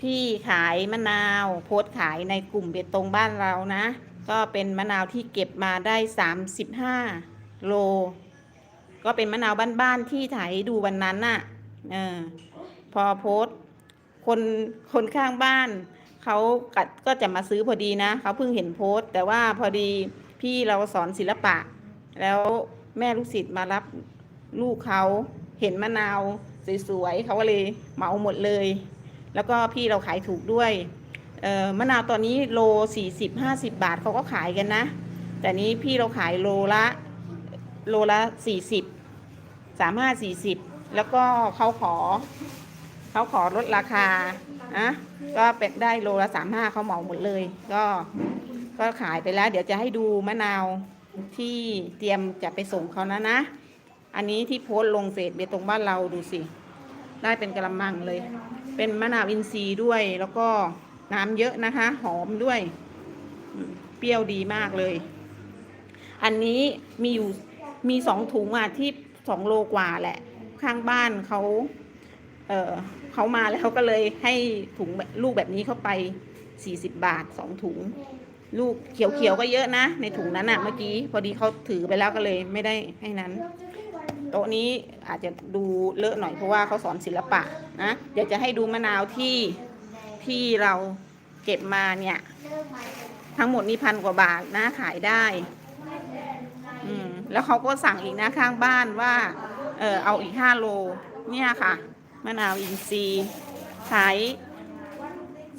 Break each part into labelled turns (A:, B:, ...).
A: พี่ขายมะนาวโพสขายในกลุ่มเบตงบ้านเรานะ ก็เป็นมะนาวที่เก็บมาได้ 35 โล ก็เป็นมะนาวบ้านๆที่ถ่ายดูวันนั้นน่ะเออพอโพสคนคนข้างบ้านเขากัดก็จะมาซื้อพอดีนะเขาเพิ่งเห็นโพสแต่ว่าพอดีพี่เราสอนศิลปะ แล้วแม่ลูกศิษย์มารับลูกเขาเห็นมะนาวสวยๆเขาก็เลยเหมาหมดเลย แล้วก็พี่เราขายถูกด้วยมะนาวตอนนี้โล 40 50 บาทเขาก็ขายกันนะ แต่นี้พี่เราขายโลละโลละ 40 35 40 แล้วก็เขาขอเขาขอลดราคานะก็เป็นได้โลละสามห้าเขาเหมาหมดเลย ก็ก็ขายไปแล้ว เดี๋ยวจะให้ดูมะนาวที่เตรียมจะไปส่งเขานะนะ อันนี้ที่โพสต์ลงเฟซเบตรงบ้านเราดูสิ ได้เป็นกระมังเลย เป็นมะนาวอินทรีย์ด้วย แล้วก็น้ำเยอะนะคะ หอมด้วย เปรี้ยวดีมากเลย อันนี้มีอยู่มีสองถุงอะที่สองโลกว่าแหละ ข้างบ้านเขาเออเขามาแล้วเขาก็เลยให้ถุงแบบลูกแบบนี้เข้าไป40บาทสองถุง ลูกเขียวๆก็เยอะนะ ในถุงนั้นอะเมื่อกี้ พอดีเขาถือไปแล้วก็เลยไม่ได้ให้นั้น โต๊ะนี้อาจจะดูเลอะหน่อยเพราะว่าเขาสอนศิลปะ นะเดี๋ยวจะให้ดูมะนาวที่ที่เราเก็บมาเนี่ย ทั้งหมดนี่พันกว่าบาทนะขายได้ อืมแล้วเขาก็สั่งอีกนะข้างบ้านว่า เออเอาอีกห้าโล เนี่ยค่ะ มะนาวอินทรีย์ขาย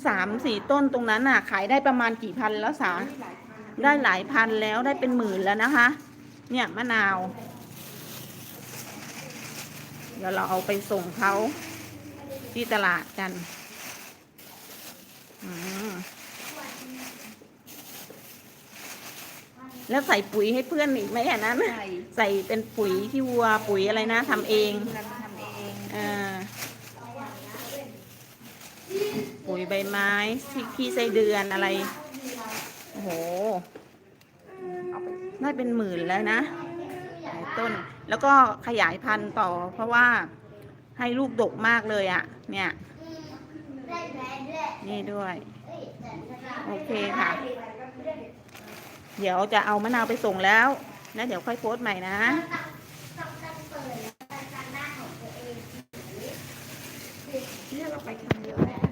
A: สามสี่ต้นตรงนั้นน่ะ ขายได้ประมาณกี่พันแล้วสาได้หลายพันแล้วได้เป็นหมื่นแล้วนะคะ เนี่ยมะนาว เดี๋ยวเราเอาไปส่งเขา ที่ตลาดกันอืมแล้วใส่ปุ๋ยให้เพื่อนอีกไหมอันนั้น
B: ใส่
A: ใส่เป็นปุ๋ยที่วัวปุ๋ยอะไรนะทำเอง
B: เราทำเอง
A: เอ่อปุ๋ยใบไม้ที่ขี้ไส้เดือนอะไร โอ้โหได้เป็นหมื่นแล้วนะหลายต้น แล้วก็ขยายพันธุ์ต่อเพราะว่า ให้ลูกดกมากเลยอะ่ะ เนี่ย นี่ด้วย โอเคค่ะ เดี๋ยวจะเอามะนาวไปส่งแล้วแล้วเดี๋ยวค่อยโพสใหม่นะ
B: เรียเราไปทาเดียแหละ